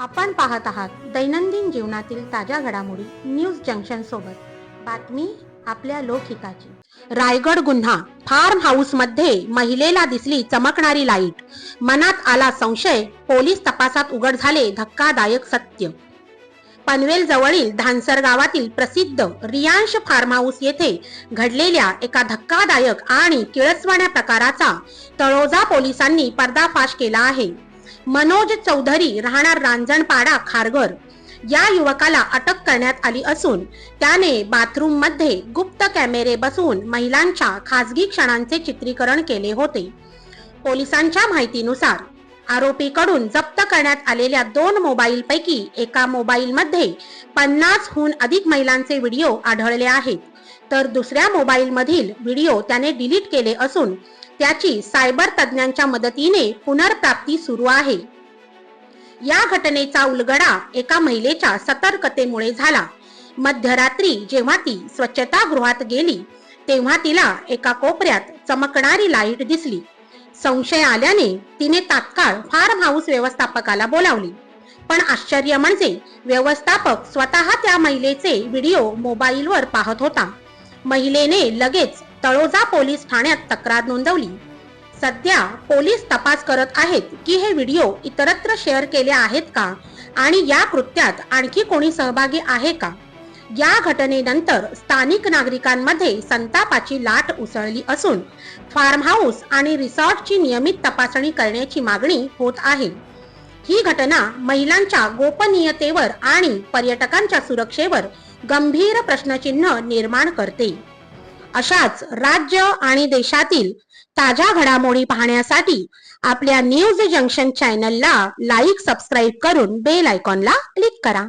आपण पाहत आहात दैनंदिन जीवनातील ताज्या घडामोडी न्यूज जंक्शन सोबत. बातमी आपल्या लोकहिताची. रायगड गुन्हा फार्म हाऊसमध्ये महिलेला दिसली चमकणारी लाइट. मनात आला संशय पोलीस तपासात उघड झाले धक्कादायक सत्य. पनवेल जवळील धानसर गावातील प्रसिद्ध रियांश फार्म हाऊस येथे घडलेल्या एका धक्कादायक आणि किळसवाण्या प्रकाराचा तळोजा पोलिसांनी पर्दाफाश केला आहे. मनोज चौधरी राहणार रांजणपाडा खारघर. या युवकाला अटक करण्यात आली असून त्याने बाथरूममध्ये गुप्त कॅमेरे बसवून महिलांच्या खासगी क्षणांचे चित्रीकरण केले होते. पोलिसांच्या माहितीनुसार आरोपीकडून जप्त करण्यात आलेल्या दोन मोबाईल पैकी एका मोबाईल मध्ये पन्नासहून अधिक महिलांचे व्हिडिओ आढळले आहेत. तर दुसऱ्या मोबाईल मधील व्हिडिओ त्याने डिलीट केले असून त्याची सायबर तज्ज्ञांच्या मदतीने पुनर्प्राप्ती सुरू आहे. या घटनेचा उलगडा एका महिलेच्या सतर्कतेमुळे झाला. मध्यरात्री जेव्हा ती स्वच्छतागृहात गेली तेव्हा तिला एका कोपऱ्यात चमकणारी लाइट दिसली. संशय आल्याने तिने तात्काळ फार्म हाऊस व्यवस्थापकाला बोलावली. पण आश्चर्य म्हणजे व्यवस्थापक स्वतः त्या महिलेचे व्हिडिओ मोबाईलवर पाहत होता. महिलेने लगेच तळोजा पोलीस ठाण्यात तक्रार नोंदवली. सध्या पोलीस तपास करत आहेत की हे व्हिडिओ इतरत्र शेअर केले आहेत का? आणि या कृत्यात आणखी कोणी सहभागी आहे का? या घटनेनंतर स्थानिक नागरिकांमध्ये संतापाची लाट उसळली असून फार्म हाऊस आणि रिसॉर्टची नियमित तपासणी करण्याची मागणी होत आहे. ही घटना महिलांच्या गोपनीयतेवर आणि पर्यटकांच्या सुरक्षेवर गंभीर प्रश्नचिन्ह निर्माण करते. अशाच राज्य आणि देशातील ताज्या घडामोडी पाहण्यासाठी आपल्या न्यूज जंक्शन चॅनलला लाईक सबस्क्राईब करून बेल आयकॉनला क्लिक करा.